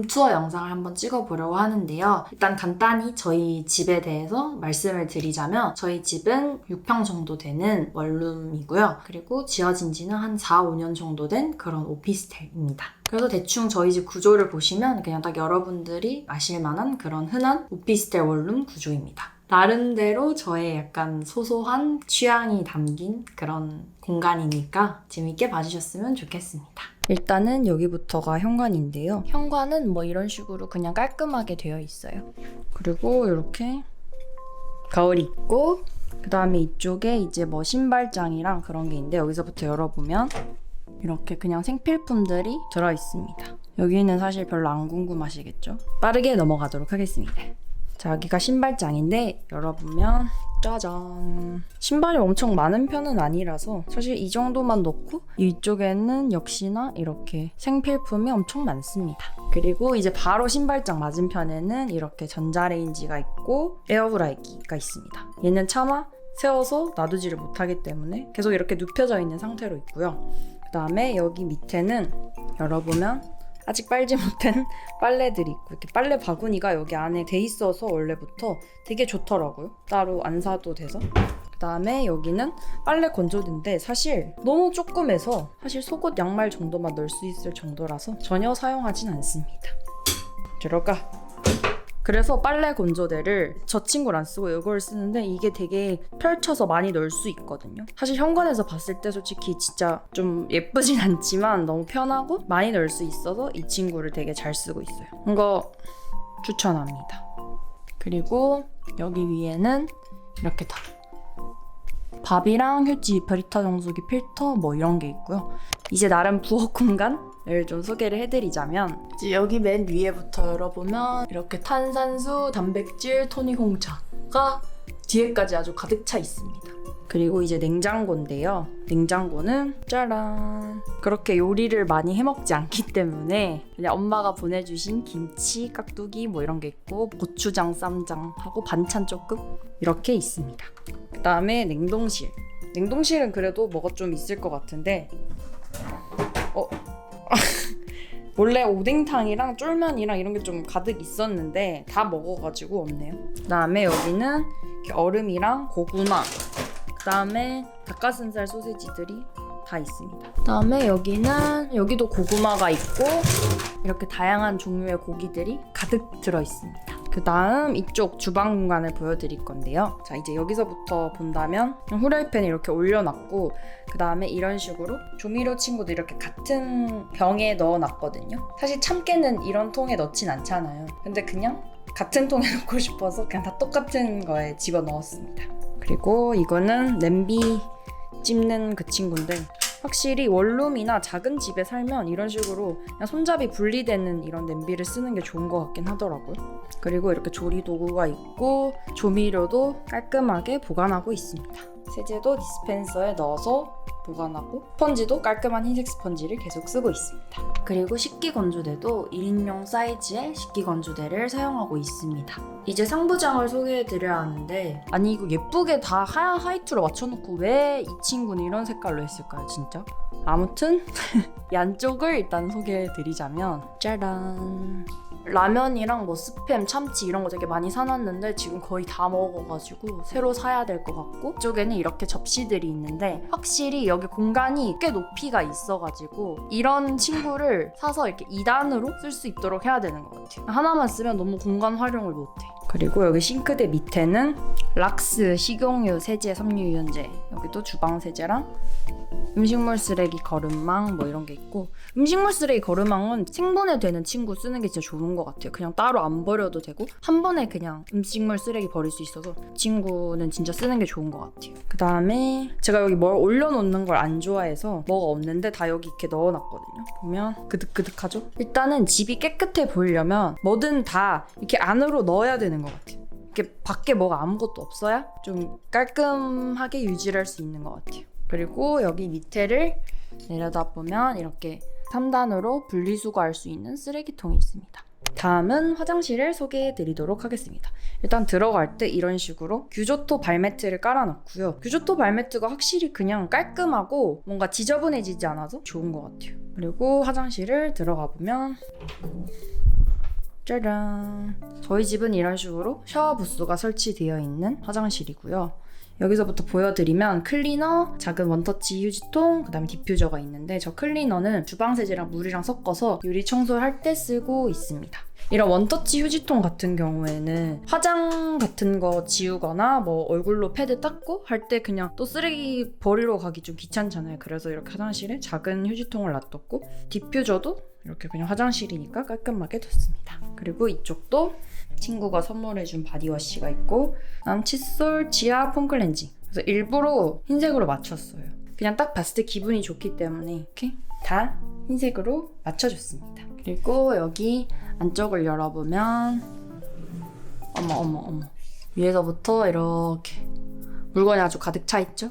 룸투어 영상을 한번 찍어보려고 하는데요. 일단 간단히 저희 집에 대해서 말씀을 드리자면 저희 집은 6평 정도 되는 원룸이고요. 그리고 지어진 지는 한 4, 5년 정도 된 그런 오피스텔입니다. 그래서 대충 저희 집 구조를 보시면 그냥 딱 여러분들이 아실 만한 그런 흔한 오피스텔 원룸 구조입니다. 나름대로 저의 약간 소소한 취향이 담긴 그런 공간이니까 재밌게 봐주셨으면 좋겠습니다. 일단은 여기부터가 현관인데요. 현관은 뭐 이런 식으로 그냥 깔끔하게 되어 있어요. 그리고 이렇게 거울이 있고 그 다음에 이쪽에 이제 뭐 신발장이랑 그런 게 있는데 여기서부터 열어보면 이렇게 그냥 생필품들이 들어 있습니다. 여기는 사실 별로 안 궁금하시겠죠? 빠르게 넘어가도록 하겠습니다. 자, 여기가 신발장인데 열어보면 짜잔. 신발이 엄청 많은 편은 아니라서 사실 이 정도만 넣고 이쪽에는 역시나 이렇게 생필품이 엄청 많습니다. 그리고 이제 바로 신발장 맞은편에는 이렇게 전자레인지가 있고 에어프라이기가 있습니다. 얘는 차마 세워서 놔두지를 못하기 때문에 계속 이렇게 눕혀져 있는 상태로 있고요. 그 다음에 여기 밑에는 열어보면 아직 빨지 못한 빨래들이 있고 이렇게 빨래 바구니가 여기 안에 돼 있어서 원래부터 되게 좋더라고요. 따로 안 사도 돼서. 그다음에 여기는 빨래 건조대인데 사실 너무 조금해서 사실 속옷 양말 정도만 넣을 수 있을 정도라서 전혀 사용하진 않습니다. 들어가. 그래서 빨래 건조대를 저 친구를 안 쓰고 이걸 쓰는데 이게 되게 펼쳐서 많이 넣을 수 있거든요. 사실 현관에서 봤을 때 솔직히 진짜 좀 예쁘진 않지만 너무 편하고 많이 넣을 수 있어서 이 친구를 되게 잘 쓰고 있어요. 이거 추천합니다. 그리고 여기 위에는 이렇게 다 밥이랑 휴지, 베리타 정수기, 필터 뭐 이런 게 있고요. 이제 나름 부엌 공간을 좀 소개를 해드리자면 이제 여기 맨 위에부터 열어보면 이렇게 탄산수, 단백질, 토닉 홍차가 뒤에까지 아주 가득 차 있습니다. 그리고 이제 냉장고인데요. 냉장고는 짜란 그렇게 요리를 많이 해먹지 않기 때문에 그냥 엄마가 보내주신 김치, 깍두기 뭐 이런 게 있고 고추장, 쌈장 하고 반찬 조금 이렇게 있습니다. 그 다음에 냉동실. 냉동실은 그래도 뭐가 좀 있을 것 같은데 어 원래 오뎅탕이랑 쫄면이랑 이런 게 좀 가득 있었는데 다 먹어가지고 없네요. 그 다음에 여기는 이렇게 얼음이랑 고구마 그 다음에 닭가슴살 소세지들이 다 있습니다. 그 다음에 여기는 여기도 고구마가 있고 이렇게 다양한 종류의 고기들이 가득 들어 있습니다. 그 다음 이쪽 주방 공간을 보여드릴 건데요. 자 이제 여기서부터 본다면 후라이팬을 이렇게 올려놨고 그 다음에 이런 식으로 조미료 친구도 이렇게 같은 병에 넣어놨거든요. 사실 참깨는 이런 통에 넣진 않잖아요. 근데 그냥 같은 통에 넣고 싶어서 그냥 다 똑같은 거에 집어 넣었습니다. 그리고 이거는 냄비 찝는 그 친구인데 확실히 원룸이나 작은 집에 살면 이런 식으로 그냥 손잡이 분리되는 이런 냄비를 쓰는 게 좋은 것 같긴 하더라고요. 그리고 이렇게 조리 도구가 있고 조미료도 깔끔하게 보관하고 있습니다. 세제도 디스펜서에 넣어서 보관하고 스펀지도 깔끔한 흰색 스펀지를 계속 쓰고 있습니다. 그리고 식기 건조대도 1인용 사이즈의 식기 건조대를 사용하고 있습니다. 이제 상부장을 소개해 드려야 하는데 아니 이거 예쁘게 다 하얀 화이트로 맞춰놓고 왜 이 친구는 이런 색깔로 했을까요 진짜? 아무튼 이 안쪽을 일단 소개해 드리자면 짜란 라면이랑 뭐 스팸, 참치 이런 거 되게 많이 사놨는데 지금 거의 다 먹어가지고 새로 사야 될 것 같고 이쪽에는 이렇게 접시들이 있는데 확실히 여기 공간이 꽤 높이가 있어가지고 이런 친구를 사서 이렇게 2단으로 쓸 수 있도록 해야 되는 것 같아요. 하나만 쓰면 너무 공간 활용을 못해. 그리고 여기 싱크대 밑에는 락스 식용유 세제 섬유 유연제 여기도 주방 세제랑 음식물 쓰레기 거름망 뭐 이런 게 있고 음식물 쓰레기 거름망은 생분해 되는 친구 쓰는 게 진짜 좋은 것 같아요. 그냥 따로 안 버려도 되고 한 번에 그냥 음식물 쓰레기 버릴 수 있어서 친구는 진짜 쓰는 게 좋은 것 같아요. 그 다음에 제가 여기 뭘 올려놓는 걸 안 좋아해서 뭐가 없는데 다 여기 이렇게 넣어놨거든요. 보면 그득그득하죠? 일단은 집이 깨끗해 보이려면 뭐든 다 이렇게 안으로 넣어야 되는 것 같아요. 이렇게 밖에 뭐가 아무것도 없어야 좀 깔끔하게 유지할 수 있는 것 같아요. 그리고 여기 밑에를 내려다 보면 이렇게 3단으로 분리수거할 수 있는 쓰레기통이 있습니다. 다음은 화장실을 소개해 드리도록 하겠습니다. 일단 들어갈 때 이런 식으로 규조토 발매트를 깔아놨고요. 규조토 발매트가 확실히 그냥 깔끔하고 뭔가 지저분해지지 않아서 좋은 것 같아요. 그리고 화장실을 들어가 보면 짜잔. 저희 집은 이런 식으로 샤워 부스가 설치되어 있는 화장실이고요. 여기서부터 보여드리면 클리너, 작은 원터치 휴지통, 그 다음에 디퓨저가 있는데 저 클리너는 주방 세제랑 물이랑 섞어서 유리 청소를 할때 쓰고 있습니다. 이런 원터치 휴지통 같은 경우에는 화장 같은 거 지우거나 뭐 얼굴로 패드 닦고 할 때 그냥 또 쓰레기 버리러 가기 좀 귀찮잖아요. 그래서 이렇게 화장실에 작은 휴지통을 놔뒀고 디퓨저도 이렇게 그냥 화장실이니까 깔끔하게 뒀습니다. 그리고 이쪽도 친구가 선물해준 바디워시가 있고 다음 칫솔 지아 폼클렌징 그래서 일부러 흰색으로 맞췄어요. 그냥 딱 봤을 때 기분이 좋기 때문에 이렇게 다 흰색으로 맞춰줬습니다. 그리고 여기 안쪽을 열어보면 어머 어머 어머 위에서부터 이렇게 물건이 아주 가득 차 있죠?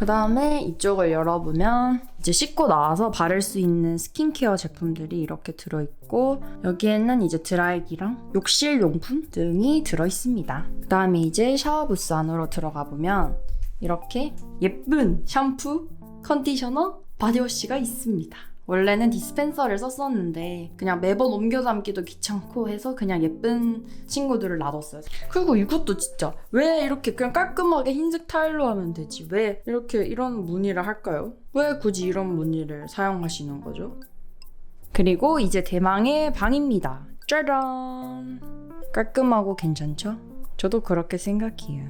그 다음에 이쪽을 열어보면 이제 씻고 나와서 바를 수 있는 스킨케어 제품들이 이렇게 들어있고 여기에는 이제 드라이기랑 욕실 용품 등이 들어있습니다. 그 다음에 이제 샤워부스 안으로 들어가 보면 이렇게 예쁜 샴푸, 컨디셔너, 바디워시가 있습니다. 원래는 디스펜서를 썼었는데 그냥 매번 옮겨 담기도 귀찮고 해서 그냥 예쁜 친구들을 놔뒀어요. 그리고 이것도 진짜 왜 이렇게 그냥 깔끔하게 흰색 타일로 하면 되지? 왜 이렇게 이런 무늬를 할까요? 왜 굳이 이런 무늬를 사용하시는 거죠? 그리고 이제 대망의 방입니다. 짜란! 깔끔하고 괜찮죠? 저도 그렇게 생각해요.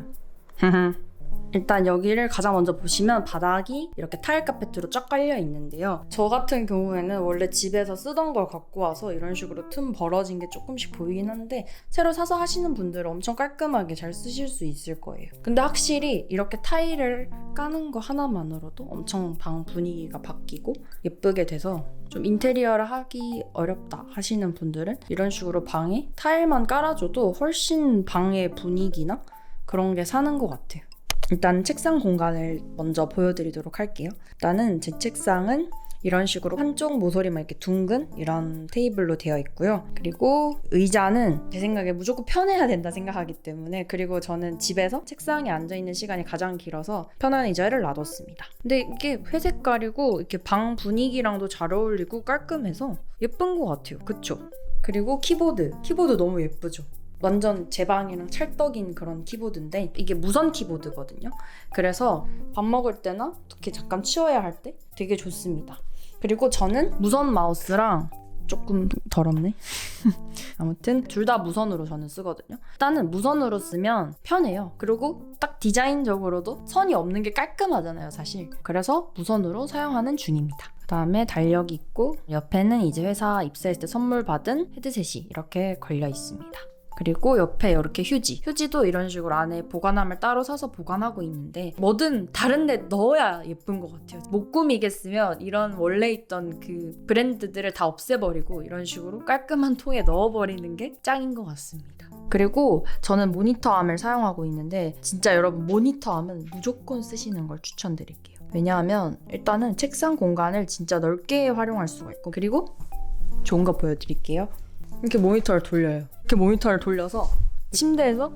일단 여기를 가장 먼저 보시면 바닥이 이렇게 타일 카페트로 쫙 깔려 있는데요. 저 같은 경우에는 원래 집에서 쓰던 걸 갖고 와서 이런 식으로 틈 벌어진 게 조금씩 보이긴 한데 새로 사서 하시는 분들은 엄청 깔끔하게 잘 쓰실 수 있을 거예요. 근데 확실히 이렇게 타일을 까는 거 하나만으로도 엄청 방 분위기가 바뀌고 예쁘게 돼서 좀 인테리어를 하기 어렵다 하시는 분들은 이런 식으로 방에 타일만 깔아줘도 훨씬 방의 분위기나 그런 게 사는 것 같아요. 일단 책상 공간을 먼저 보여드리도록 할게요. 일단은 제 책상은 이런 식으로 한쪽 모서리만 이렇게 둥근 이런 테이블로 되어 있고요. 그리고 의자는 제 생각에 무조건 편해야 된다 생각하기 때문에 그리고 저는 집에서 책상에 앉아 있는 시간이 가장 길어서 편한 의자를 놔뒀습니다. 근데 이게 회색깔이고 이렇게 방 분위기랑도 잘 어울리고 깔끔해서 예쁜 것 같아요. 그쵸? 그리고 키보드. 키보드 너무 예쁘죠? 완전 제 방이랑 찰떡인 그런 키보드인데 이게 무선 키보드거든요. 그래서 밥 먹을 때나 특히 잠깐 치워야 할 때 되게 좋습니다. 그리고 저는 무선 마우스랑 조금 더럽네. 아무튼 둘 다 무선으로 저는 쓰거든요. 일단은 무선으로 쓰면 편해요. 그리고 딱 디자인적으로도 선이 없는 게 깔끔하잖아요, 사실. 그래서 무선으로 사용하는 중입니다. 그다음에 달력이 있고 옆에는 이제 회사 입사했을 때 선물 받은 헤드셋이 이렇게 걸려 있습니다. 그리고 옆에 이렇게 휴지. 휴지도 이런 식으로 안에 보관함을 따로 사서 보관하고 있는데 뭐든 다른 데 넣어야 예쁜 것 같아요. 못 꾸미겠으면 이런 원래 있던 그 브랜드들을 다 없애버리고 이런 식으로 깔끔한 통에 넣어버리는 게 짱인 것 같습니다. 그리고 저는 모니터암을 사용하고 있는데 진짜 여러분 모니터암은 무조건 쓰시는 걸 추천드릴게요. 왜냐하면 일단은 책상 공간을 진짜 넓게 활용할 수가 있고 그리고 좋은 거 보여드릴게요. 이렇게 모니터를 돌려요. 이렇게 모니터를 돌려서 침대에서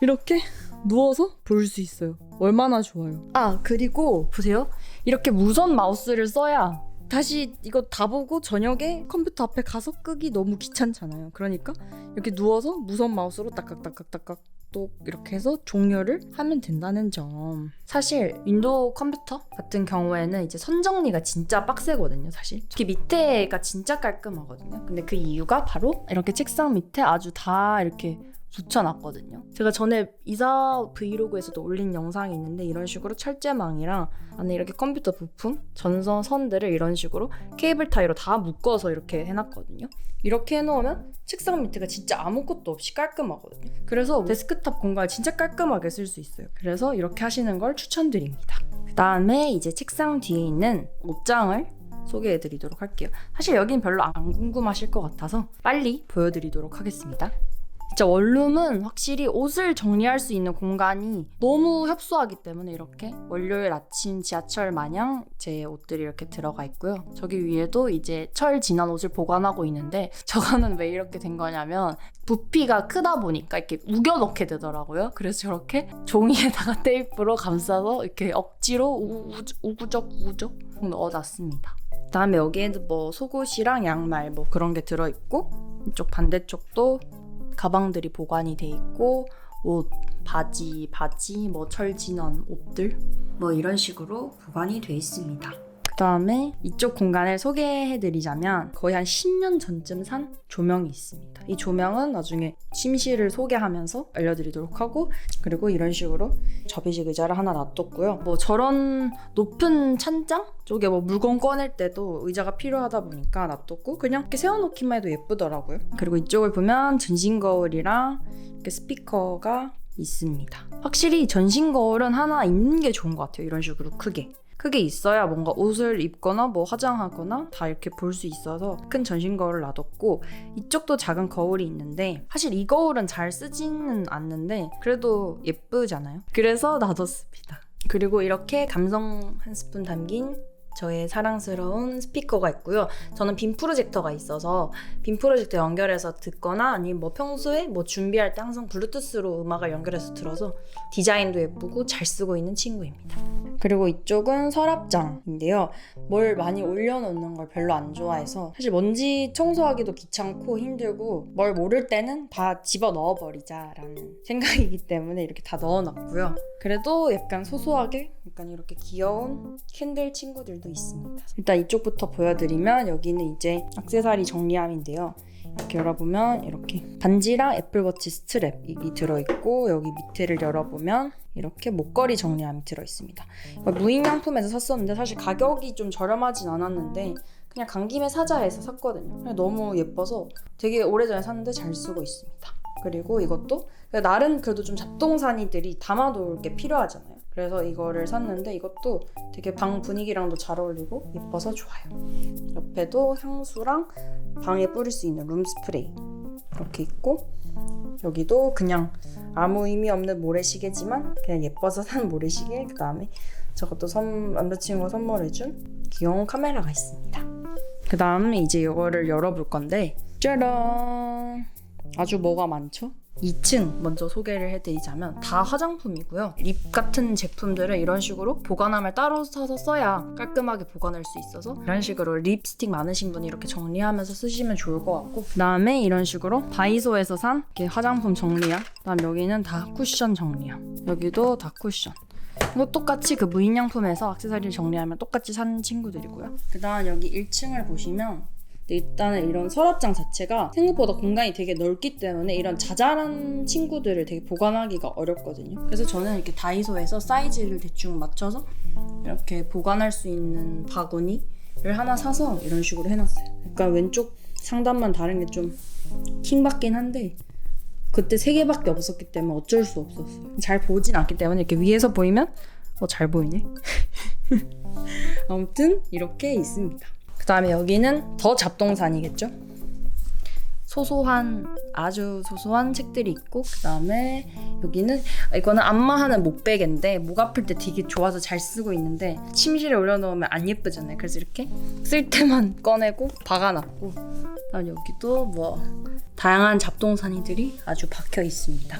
이렇게 누워서 볼 수 있어요. 얼마나 좋아요. 아, 그리고 보세요. 이렇게 무선 마우스를 써야 다시 이거 다 보고 저녁에 컴퓨터 앞에 가서 끄기 너무 귀찮잖아요. 그러니까 이렇게 누워서 무선 마우스로 딱딱딱딱딱 딱또 이렇게 해서 종료를 하면 된다는 점. 사실 윈도우 컴퓨터 같은 경우에는 이제 선 정리가 진짜 빡세거든요, 사실. 특히 밑에가 진짜 깔끔하거든요. 근데 그 이유가 바로 이렇게 책상 밑에 아주 다 이렇게 붙여놨거든요. 제가 전에 이사 브이로그에서도 올린 영상이 있는데 이런 식으로 철제망이랑 안에 이렇게 컴퓨터 부품, 전선 선들을 이런 식으로 케이블 타이로 다 묶어서 이렇게 해놨거든요. 이렇게 해놓으면 책상 밑에가 진짜 아무것도 없이 깔끔하거든요. 그래서 데스크탑 공간을 진짜 깔끔하게 쓸 수 있어요. 그래서 이렇게 하시는 걸 추천드립니다. 그 다음에 이제 책상 뒤에 있는 옷장을 소개해드리도록 할게요. 사실 여긴 별로 안 궁금하실 것 같아서 빨리 보여드리도록 하겠습니다. 진짜 원룸은 확실히 옷을 정리할 수 있는 공간이 너무 협소하기 때문에 이렇게 월요일 아침 지하철 마냥 제 옷들이 이렇게 들어가 있고요. 저기 위에도 이제 철 지난 옷을 보관하고 있는데 저거는 왜 이렇게 된 거냐면 부피가 크다 보니까 이렇게 우겨 넣게 되더라고요. 그래서 저렇게 종이에다가 테이프로 감싸서 이렇게 억지로 우, 우, 우구적 우구적 넣어놨습니다. 그다음에 여기에는 뭐 속옷이랑 양말 뭐 그런 게 들어있고 이쪽 반대쪽도 가방들이 보관이 돼 있고 옷, 바지, 바지, 뭐 철진한 옷들 뭐 이런 식으로 보관이 돼 있습니다. 그다음에 이쪽 공간을 소개해드리자면 거의 한 10년 전쯤 산 조명이 있습니다. 이 조명은 나중에 침실을 소개하면서 알려드리도록 하고 그리고 이런 식으로 접이식 의자를 하나 놔뒀고요. 뭐 저런 높은 찬장 쪽에 뭐 물건 꺼낼 때도 의자가 필요하다 보니까 놔뒀고 그냥 이렇게 세워놓기만 해도 예쁘더라고요. 그리고 이쪽을 보면 전신 거울이랑 이렇게 스피커가 있습니다. 확실히 전신 거울은 하나 있는 게 좋은 것 같아요. 이런 식으로 크게. 크게 있어야 뭔가 옷을 입거나 뭐 화장하거나 다 이렇게 볼 수 있어서 큰 전신 거울을 놔뒀고 이쪽도 작은 거울이 있는데 사실 이 거울은 잘 쓰지는 않는데 그래도 예쁘잖아요. 그래서 놔뒀습니다. 그리고 이렇게 감성 한 스푼 담긴 저의 사랑스러운 스피커가 있고요. 저는 빔 프로젝터가 있어서 빔 프로젝터 연결해서 듣거나 아니면 뭐 평소에 뭐 준비할 때 항상 블루투스로 음악을 연결해서 들어서 디자인도 예쁘고 잘 쓰고 있는 친구입니다. 그리고 이쪽은 서랍장인데요. 뭘 많이 올려놓는 걸 별로 안 좋아해서 사실 먼지 청소하기도 귀찮고 힘들고 뭘 모를 때는 다 집어 넣어버리자라는 생각이기 때문에 이렇게 다 넣어놨고요. 그래도 약간 소소하게 약간 이렇게 귀여운 캔들 친구들 도 있습니다. 일단 이쪽부터 보여드리면 여기는 이제 액세서리 정리함인데요. 이렇게 열어보면 이렇게 반지랑 애플워치 스트랩이 들어있고 여기 밑에를 열어보면 이렇게 목걸이 정리함이 들어있습니다. 무인양품에서 샀었는데 사실 가격이 좀 저렴하진 않았는데 그냥 간 김에 사자 해서 샀거든요. 너무 예뻐서 되게 오래전에 샀는데 잘 쓰고 있습니다. 그리고 이것도 나름 그래도 좀 잡동사니들이 담아놓을 게 필요하잖아요. 그래서 이거를 샀는데 이것도 되게 방 분위기랑도 잘 어울리고 예뻐서 좋아요. 옆에도 향수랑 방에 뿌릴 수 있는 룸 스프레이 이렇게 있고 여기도 그냥 아무 의미 없는 모래시계지만 그냥 예뻐서 산 모래시계 그 다음에 저것도 선, 남자친구가 선물해준 귀여운 카메라가 있습니다. 그 다음에 이제 이거를 열어볼 건데 짜란 아주 뭐가 많죠? 2층 먼저 소개를 해드리자면 다 화장품이고요. 립 같은 제품들은 이런 식으로 보관함을 따로 사서 써야 깔끔하게 보관할 수 있어서 이런 식으로 립스틱 많으신 분이 이렇게 정리하면서 쓰시면 좋을 것 같고 그 다음에 이런 식으로 다이소에서 산 이렇게 화장품 정리함 그 다음 여기는 다 쿠션 정리함 여기도 다 쿠션 이거 똑같이 그 무인양품에서 액세서리를 정리하면 똑같이 산 친구들이고요. 그 다음 여기 1층을 보시면 일단은 이런 서랍장 자체가 생각보다 공간이 되게 넓기 때문에 이런 자잘한 친구들을 되게 보관하기가 어렵거든요. 그래서 저는 이렇게 다이소에서 사이즈를 대충 맞춰서 이렇게 보관할 수 있는 바구니를 하나 사서 이런 식으로 해놨어요. 약간 왼쪽 상단만 다른 게 좀 킹받긴 한데 그때 세 개밖에 없었기 때문에 어쩔 수 없었어요. 잘 보진 않기 때문에 이렇게 위에서 보이면 어 잘 보이네. 아무튼 이렇게 있습니다. 그 다음에 여기는 더 잡동산이겠죠? 소소한 아주 소소한 책들이 있고 그 다음에 여기는 이거는 안마하는 목베개인데 목 아플 때 되게 좋아서 잘 쓰고 있는데 침실에 올려놓으면 안 예쁘잖아요 그래서 이렇게 쓸 때만 꺼내고 박아놨고 그다음 여기도 뭐 다양한 잡동사니들이 아주 박혀 있습니다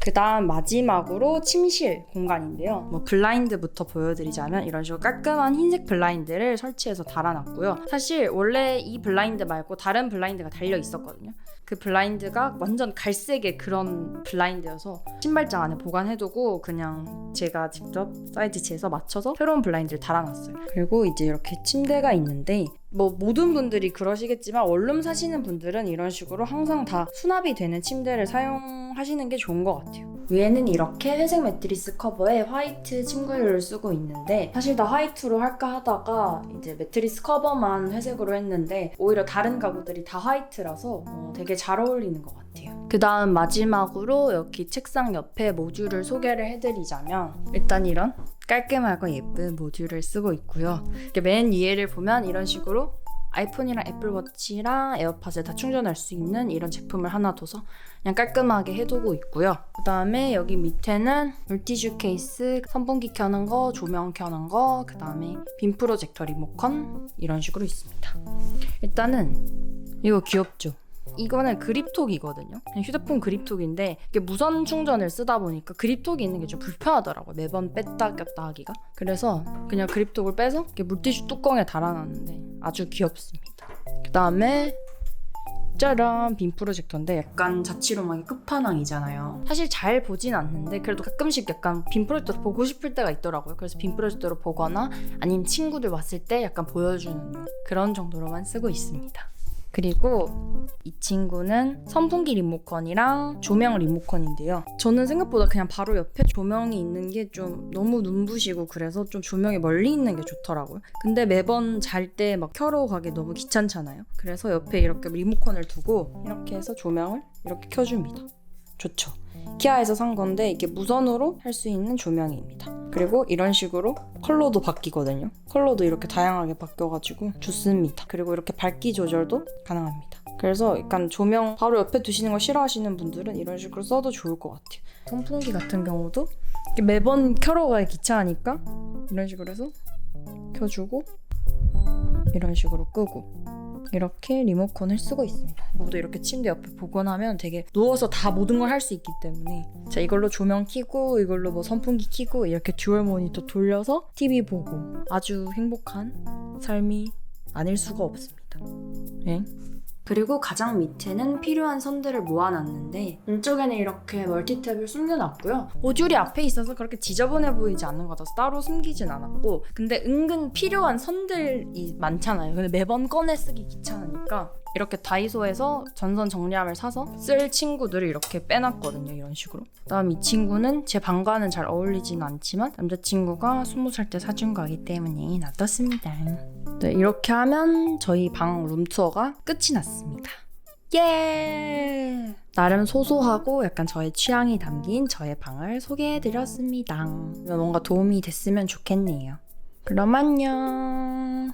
그 다음 마지막으로 침실 공간인데요. 뭐 블라인드부터 보여드리자면 이런 식으로 깔끔한 흰색 블라인드를 설치해서 달아놨고요. 사실 원래 이 블라인드 말고 다른 블라인드가 달려 있었거든요. 그 블라인드가 완전 갈색의 그런 블라인드여서 신발장 안에 보관해두고 그냥 제가 직접 사이즈치에서 맞춰서 새로운 블라인드를 달아놨어요. 그리고 이제 이렇게 침대가 있는데 뭐 모든 분들이 그러시겠지만 원룸 사시는 분들은 이런 식으로 항상 다 수납이 되는 침대를 사용하시는 게 좋은 것 같아요. 위에는 이렇게 회색 매트리스 커버에 화이트 침구류를 쓰고 있는데 사실 다 화이트로 할까 하다가 이제 매트리스 커버만 회색으로 했는데 오히려 다른 가구들이 다 화이트라서 어, 되게 잘 어울리는 것 같아요. 그 다음 마지막으로 여기 책상 옆에 모듈을 소개를 해드리자면 일단 이런 깔끔하고 예쁜 모듈을 쓰고 있고요. 맨 위에를 보면 이런 식으로 아이폰이랑 애플워치랑 에어팟을 다 충전할 수 있는 이런 제품을 하나 둬서 그냥 깔끔하게 해두고 있고요. 그 다음에 여기 밑에는 물티슈 케이스, 선풍기 켜는 거, 조명 켜는 거, 그 다음에 빔 프로젝터 리모컨 이런 식으로 있습니다. 일단은 이거 귀엽죠? 이거는 그립톡이거든요. 휴대폰 그립톡인데 이게 무선 충전을 쓰다 보니까 그립톡이 있는 게 좀 불편하더라고요. 매번 뺐다 꼈다 하기가. 그래서 그냥 그립톡을 빼서 이렇게 물티슈 뚜껑에 달아놨는데 아주 귀엽습니다. 그 다음에 짜란 빔 프로젝터인데 약간 자취로망의 끝판왕이잖아요. 사실 잘 보진 않는데 그래도 가끔씩 약간 빔 프로젝터 보고 싶을 때가 있더라고요. 그래서 빔 프로젝터로 보거나 아니면 친구들 왔을 때 약간 보여주는 용 그런 정도로만 쓰고 있습니다. 그리고 이 친구는 선풍기 리모컨이랑 조명 리모컨인데요. 저는 생각보다 그냥 바로 옆에 조명이 있는 게 좀 너무 눈부시고 그래서 좀 조명이 멀리 있는 게 좋더라고요. 근데 매번 잘 때 막 켜러 가기 너무 귀찮잖아요. 그래서 옆에 이렇게 리모컨을 두고 이렇게 해서 조명을 이렇게 켜줍니다. 좋죠. 키아에서 산 건데 이게 무선으로 할 수 있는 조명입니다. 그리고 이런 식으로 컬러도 바뀌거든요. 컬러도 이렇게 다양하게 바뀌어가지고 좋습니다. 그리고 이렇게 밝기 조절도 가능합니다. 그래서 약간 조명 바로 옆에 두시는 거 싫어하시는 분들은 이런 식으로 써도 좋을 것 같아요. 선풍기 같은 경우도 매번 켜러 가기 귀찮으니까 이런 식으로 해서 켜주고 이런 식으로 끄고 이렇게 리모컨을 쓰고 있습니다. 모두 이렇게 침대 옆에 보관하면 되게 누워서 다 모든 걸 할 수 있기 때문에 자 이걸로 조명 켜고 이걸로 뭐 선풍기 켜고 이렇게 듀얼 모니터 돌려서 TV 보고 아주 행복한 삶이 아닐 수가 없습니다. 네. 그리고 가장 밑에는 필요한 선들을 모아놨는데 왼쪽에는 이렇게 멀티탭을 숨겨놨고요. 모듈이 앞에 있어서 그렇게 지저분해 보이지 않는 것 같아서 따로 숨기진 않았고 근데 은근 필요한 선들이 많잖아요. 근데 매번 꺼내 쓰기 귀찮으니까 이렇게 다이소에서 전선 정리함을 사서 쓸 친구들을 이렇게 빼놨거든요. 이런 식으로. 그다음 이 친구는 제 방과는 잘 어울리진 않지만 남자친구가 스무 살때 사준 거기 때문에 놔뒀습니다. 네, 이렇게 하면 저희 방 룸투어가 끝이 났습니다. 예! 나름 소소하고 약간 저의 취향이 담긴 저의 방을 소개해드렸습니다. 뭔가 도움이 됐으면 좋겠네요. 그럼 안녕!